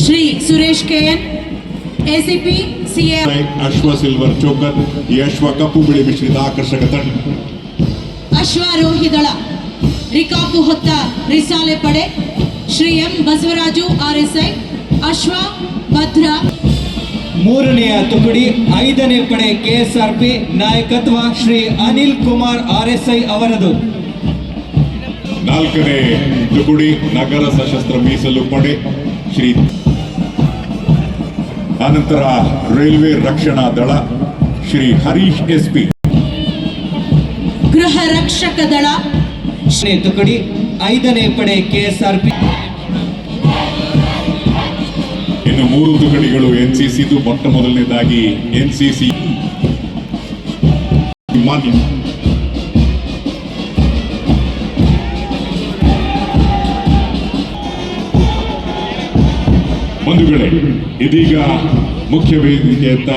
Shri Suresh KN ACP CA ಅಶ್ವ silver choker ಈ ಅಶ್ವ ಕಪ್ಪು ಬಿಳಿ ಮಿಶ್ರಿತ ಆಕರ್ಷಕ ತಂಡ ಅಶ್ವಾರೋಹಿ ದಳ ರಿಕಾಪು ಹೊತ್ತ ರಿಸಾಲೆ ಪಡೆ ಶ್ರೀ ಎಂ ಬಸವರಾಜು ಆರ್ಎಸ್ಐ ಅಶ್ವ ಭದ್ರ ಮೂರನೆಯ ತುಕಡಿ ಐದನೇ ಪಡೆ ಕೆಎಸ್ಆರ್ಪಿ ನಾಯಕತ್ವ ಶ್ರೀ ಅನಿಲ್ ಕುಮಾರ್ ಆರ್ಎಸ್ಐ ಅವರದು. ನಾಲ್ಕನೇ ತುಕುಡಿ ನಗರ ಸಶಸ್ತ್ರ ಮೀಸಲು ಪಡೆ ಶ್ರೀ ಆನಂತರ ರೈಲ್ವೆ ರಕ್ಷಣಾ ದಳ ಶ್ರೀ ಹರೀಶ್ ಎಸ್ ಪಿ. ಗೃಹ ರಕ್ಷಕ ದಳ. ಶ್ರೀ ತುಕಡಿ ಐದನೇ ಪಡೆ ಕೆಎಸ್ಆರ್ಪಿ. ಇನ್ನು ಮೂರು ತುಕಡಿಗಳು ಎನ್ಸಿಸಿದು ಮೊಟ್ಟ ಮೊದಲನೇದಾಗಿ ಎನ್ಸಿಸಿ. ಮಾನ್ಯ. ಬಂಧುಗಳೇ ಇದೀಗ ಮುಖ್ಯ ವೇದಿಕೆಯತ್ತ